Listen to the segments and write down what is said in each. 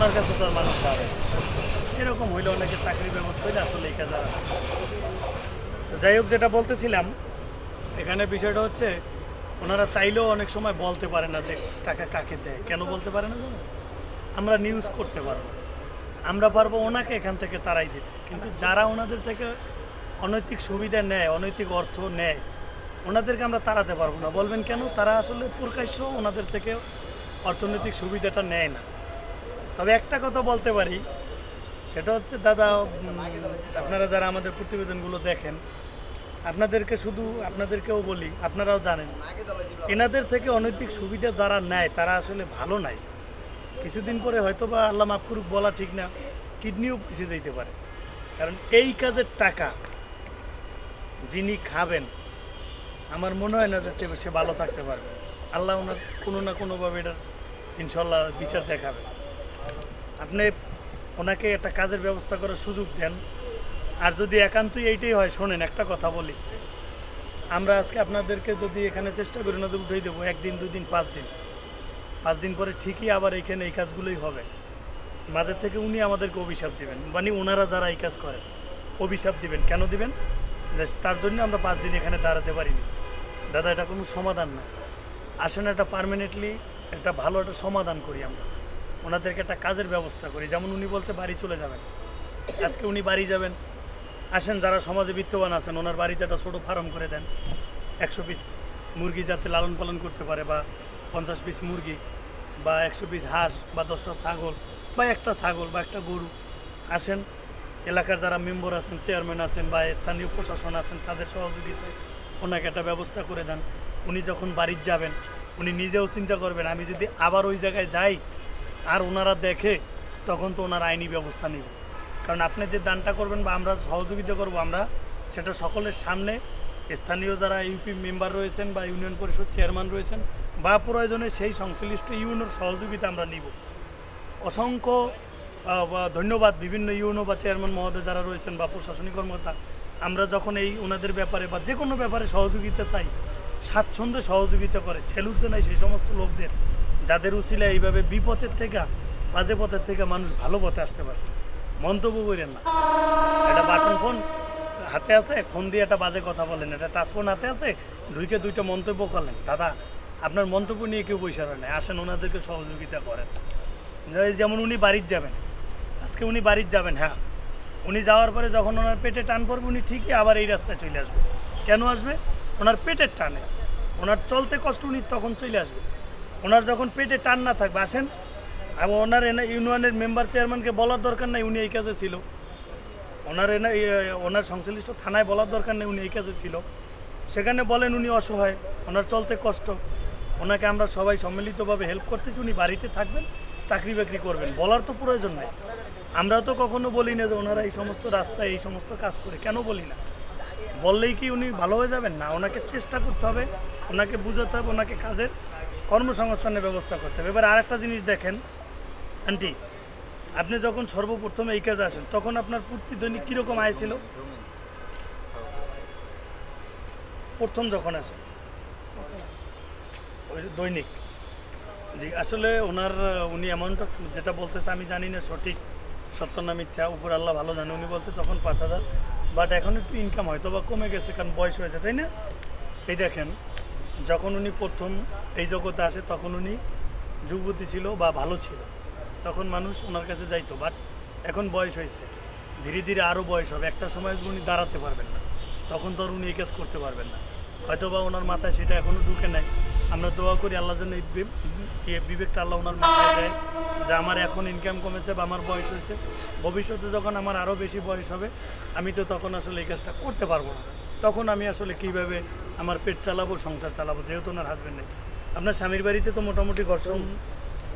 ওনার কাছে তো মানুষ যাবে এরকম হইলে অনেকে চাকরির ব্যবস্থা হইলে আসলে এই কাজে যাই হোক, যেটা বলতেছিলাম, এখানে বিষয়টা হচ্ছে, ওনারা চাইলেও অনেক সময় বলতে পারে না যে টাকা কাকে দেয়। কেন বলতে পারে না আমরা নিউজ করতে পারব। আমরা পারব ওনাকে এখান থেকে তারাই দিতে। কিন্তু যারা ওনাদের থেকে অনৈতিক সুবিধা নেয়, অনৈতিক অর্থ নেয়, ওনাদেরকে আমরা তাড়াতে পারব না। বলবেন কেন? তারা আসলে প্রকাশ্য ওনাদের থেকে অর্থনৈতিক সুবিধাটা নেয় না। তবে একটা কথা বলতে পারি, সেটা হচ্ছে, দাদা আপনারা যারা আমাদের প্রতিবেদনগুলো দেখেন, আপনাদেরকে শুধু আপনাদেরকেও বলি, আপনারাও জানেন, এনাদের থেকে অনৈতিক সুবিধা যারা নেয়, তারা আসলে ভালো নাই। কিছুদিন পরে হয়তো বা আল্লাহ মাফ করুক, বলা ঠিক না, কিডনিও পিছিয়ে যেতে পারে। কারণ এই কাজের টাকা যিনি খাবেন, আমার মনে হয় না যে সে ভালো থাকতে পারবে। আল্লাহ ওনার কোনো না কোনোভাবে এটার, ইনশাল্লাহ বিচার দেখাবে। আপনি ওনাকে একটা কাজের ব্যবস্থা করার সুযোগ দেন। আর যদি একান্তই এইটাই হয়, শোনেন, একটা কথা বলি। আমরা আজকে আপনাদেরকে যদি এখানে চেষ্টা করি না উঠেই দেবো, একদিন, দুদিন, পাঁচ দিন। পাঁচ দিন পরে ঠিকই আবার এইখানে এই কাজগুলোই হবে। মাঝে থেকে উনি আমাদেরকে অভিশাপ দিবেন। মানে ওনারা যারা এই কাজ করেন, অভিশাপ দিবেন। কেন দিবেন? তার জন্য আমরা পাঁচ দিন এখানে দাঁড়াতে পারিনি। দাদা, এটা কোনো সমাধান না। আসেন একটা পার্মানেন্টলি একটা ভালো একটা সমাধান করি আমরা। ওনাদেরকে একটা কাজের ব্যবস্থা করি। যেমন উনি বলছে, বাড়ি চলে যাবেন। আজকে উনি বাড়ি যাবেন। আসেন, যারা সমাজে বিত্তবান আছেন, ওনার বাড়িতে একটা ছোটো ফার্ম করে দেন। একশো পিস মুরগি যাতে লালন পালন করতে পারে, বা পঞ্চাশ পিস মুরগি, বা একশো পিস হাঁস, বা দশটা ছাগল, বা একটা ছাগল, বা একটা গরু। আসেন, এলাকার যারা মেম্বার আছেন, চেয়ারম্যান আছেন, বা স্থানীয় প্রশাসন আছেন, তাদের সহযোগিতায় ওনাকে একটা ব্যবস্থা করে দেন। উনি যখন বাড়ির যাবেন, উনি নিজেও চিন্তা করবেন, আমি যদি আবার ওই জায়গায় যাই আর ওনারা দেখে তখন তো ওনার আইনি ব্যবস্থা নিব। কারণ আপনি যে দানটা করবেন বা আমরা সহযোগিতা করব, আমরা সেটা সকলের সামনে স্থানীয় যারা ইউপি মেম্বার রয়েছেন বা ইউনিয়ন পরিষদ চেয়ারম্যান রয়েছেন বা প্রয়োজনে সেই সংশ্লিষ্ট ইউনোর সহযোগিতা আমরা নিব। অসংখ্য ধন্যবাদ বিভিন্ন ইউনো বা চেয়ারম্যান মহোদয় যারা রয়েছেন বা প্রশাসনিক কর্মকর্তা। আমরা যখন এই ওনাদের ব্যাপারে বা যে কোনো ব্যাপারে সহযোগিতা চাই, স্বাচ্ছন্দ্যে সহযোগিতা করে, ছেলুর নাই সেই সমস্ত লোকদের যাদের উচিলে এইভাবে বিপথের থেকে, বাজে পথের থেকে মানুষ ভালো পথে আসতে পারছে। মন্তব্য করেন না। এটা বাটন ফোন হাতে আছে, ফোন দিয়ে একটা বাজে কথা বলেন। এটা টাচ ফোন হাতে আছে ঢুকে দুইটা মন্তব্য করলেন। দাদা, আপনার মন্তব্য নিয়ে কেউ বৈশা রয় না আসেন, ওনাদেরকে সহযোগিতা করেন। যেমন উনি বাড়ির যাবেন। আজকে উনি বাড়ির যাবেন হ্যাঁ। উনি যাওয়ার পরে যখন ওনার পেটে টান পড়বে, উনি ঠিকই আবার এই রাস্তায় চলে আসবে। কেন আসবে? ওনার পেটের টানে। ওনার চলতে কষ্ট উনি তখন চলে আসবে। ওনার যখন পেটে টান না থাকবে, আসেন। এবং ওনার এনে ইউনিয়নের মেম্বার চেয়ারম্যানকে বলার দরকার নাই, উনি এই কাজে ছিল। ওনার এনে ওনার সংশ্লিষ্ট থানায় বলার দরকার নেই, উনি এই কাজে ছিল। সেখানে বলেন উনি অসহায়, ওনার চলতে কষ্ট। ওনাকে আমরা সবাই সম্মিলিতভাবে হেল্প করতেছি, উনি বাড়িতে থাকবেন, চাকরি বাকরি করবেন, বলার তো প্রয়োজন নেই। আমরা তো কখনো বলি না যে ওনারা এই সমস্ত রাস্তায় এই সমস্ত কাজ করে, কেন বলি না? বললেই কি উনি ভালো হয়ে যাবেন? না, ওনাকে চেষ্টা করতে হবে, ওনাকে বুঝাতে হবে, ওনাকে কাজের কর্মসংস্থানের ব্যবস্থা করতে হবে। এবার আরেকটা জিনিস দেখেন, আন্টি, আপনি যখন সর্বপ্রথম এই কাজে আসেন, তখন আপনার প্রতি দৈনিক কীরকম আয় ছিল? প্রথম যখন আসেন, ওই দৈনিক। জি, আসলে ওনার, উনি অ্যামাউন্টটা যেটা বলতেছে আমি জানি না সঠিক, সত্য না মিথ্যা, উপর আল্লাহ ভালো জানে, উনি বলছে তখন পাঁচ হাজার। বাট এখন একটু ইনকাম হয়তো বা কমে গেছে, কারণ বয়স হয়েছে, তাই না? এই দেখেন যখন উনি প্রথম এই জগতে আসে, তখন উনি যুবতী ছিল বা ভালো ছিল। তখন মানুষ ওনার কাছে যাইতো বাট এখন বয়স হয়েছে। ধীরে ধীরে আরও বয়স হবে। একটা সময় উনি দাঁড়াতে পারবেন না। তখন তো উনি এই কাজ করতে পারবেন না। হয়তো বা ওনার মাথায় সেটা এখনও ঢুকে নেয় আমরা দোয়া করি আল্লাহ জন্য বিবেকটা আল্লাহ ওনার মাথায় দেয় যে আমার এখন ইনকাম কমেছে বা আমার বয়স হয়েছে। ভবিষ্যতে যখন আমার আরও বেশি বয়স হবে, আমি তো তখন আসলে এই কাজটা করতে পারব না। তখন আমি আসলে কীভাবে আমার পেট চালাবো সংসার চালাবো যেহেতু ওনার হাজব্যান্ড নেই। আপনার স্বামীর বাড়িতে তো মোটামুটি ঘর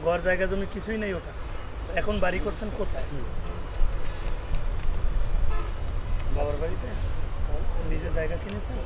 ঘর জায়গা জমি কিছুই নেই ওটা। এখন বাড়ি করছেন কোথায়? বাবার বাড়িতে? নিজের জায়গা কিনেছেন?